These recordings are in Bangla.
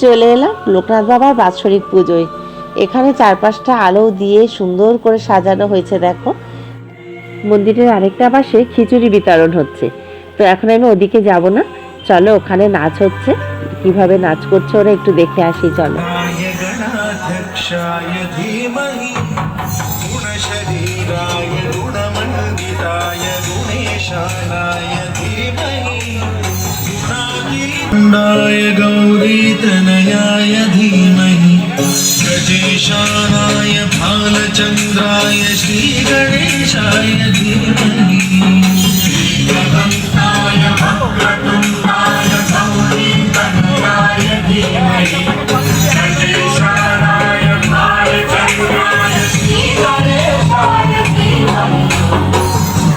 চলে এলাম লোকনাথ বাবার বাৎসরিক পুজোয়। এখানে চারপাশটা আলো দিয়ে সুন্দর করে সাজানো হয়েছে, দেখো। মন্দিরের আরেকটা পাশে খিচুড়ি বিতরণ হচ্ছে। তো এখন আমি ওদিকে যাব না। চলো, ওখানে নাচ হচ্ছে। কীভাবে নাচ করছে ওরা একটু দেখে আসি, চলো। नाय गौरीतनयाय धीमहि। गजेशानाय भालचन्द्राय श्रीगणेशाय धीमहि।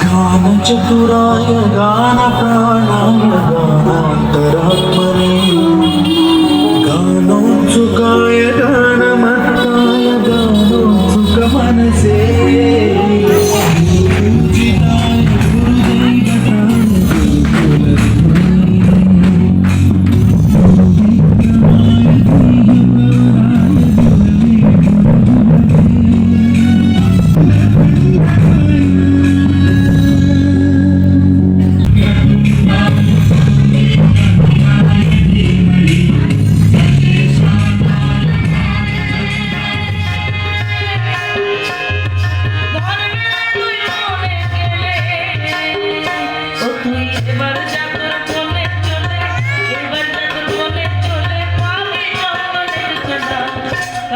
गानचतुराय गानप्राणाय गानान्तरा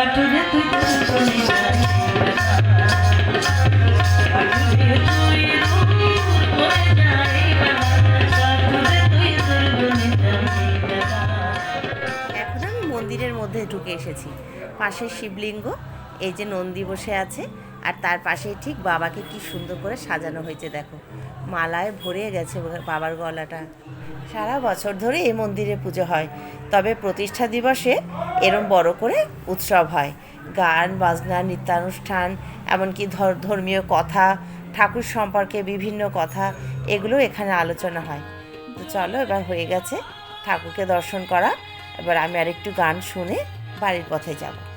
এখন আমি মন্দিরের মধ্যে ঢুকে এসেছি। পাশে শিবলিঙ্গ এই যে নন্দী বসে আছে। আর তার পাশেই ঠিক বাবাকে কি সুন্দর করে সাজানো হয়েছে, দেখো। মালায় ভরে গেছে বাবার গলাটা। সারা বছর ধরে এই মন্দিরে পুজো হয়। তবে প্রতিষ্ঠা দিবসে এরম বড় করে উৎসব হয়। গান, বাজনা, নৃত্যানুষ্ঠান, এমনকি ধর- ধর্মীয় কথা, ঠাকুর সম্পর্কে বিভিন্ন কথা, এগুলো এখানে আলোচনা হয়। তো চলো, এবার হয়ে গেছে ঠাকুরকে দর্শন করা। এবার আমি আরেকটু গান শুনে বাড়ির পথে যাব।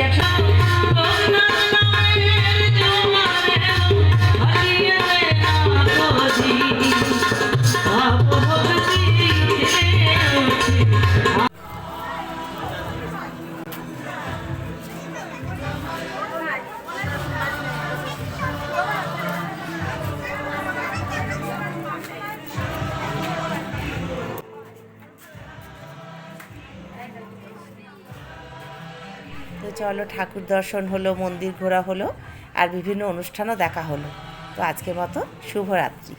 একটা চলো ঠাকুর দর্শন হলো, মন্দির ঘোরা হলো, আর বিভিন্ন অনুষ্ঠানও দেখা হলো। তো আজকের মতো শুভরাত্রি।